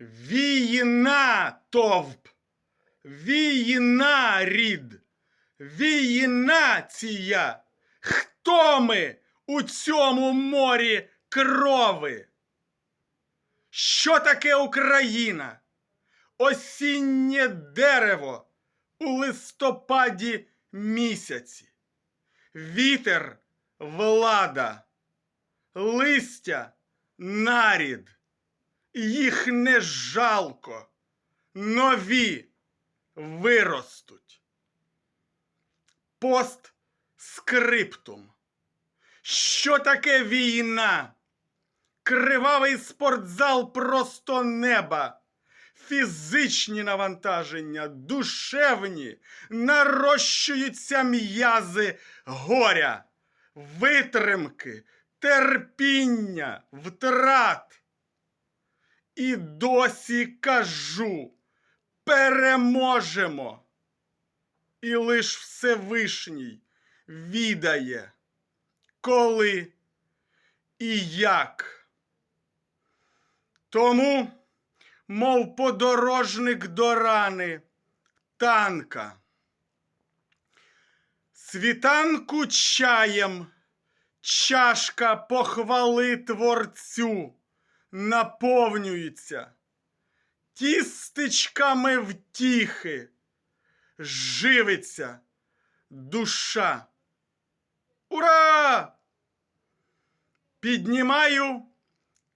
Війна товп, війна рід, війна ція. Хто ми у цьому морі крови? Що таке Україна? Осіннє дерево у листопаді місяці. Вітер влада, листя нарід. Їх не жалко, нові виростуть. Постскриптум. Що таке війна? Кривавий спортзал просто неба. Фізичні навантаження, душевні, нарощуються м'язи горя, витримки, терпіння, втрат. І досі кажу, переможемо. І лиш Всевишній відає, коли і як. Тому, мов подорожник до рани танка. Світанку чаєм чашка похвали творцю наповнюється тістечками втіхи, живиться душа. Ура! Піднімаю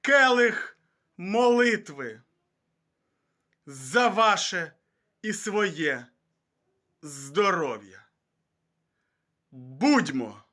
келих молитви за ваше і своє здоров'я. Будьмо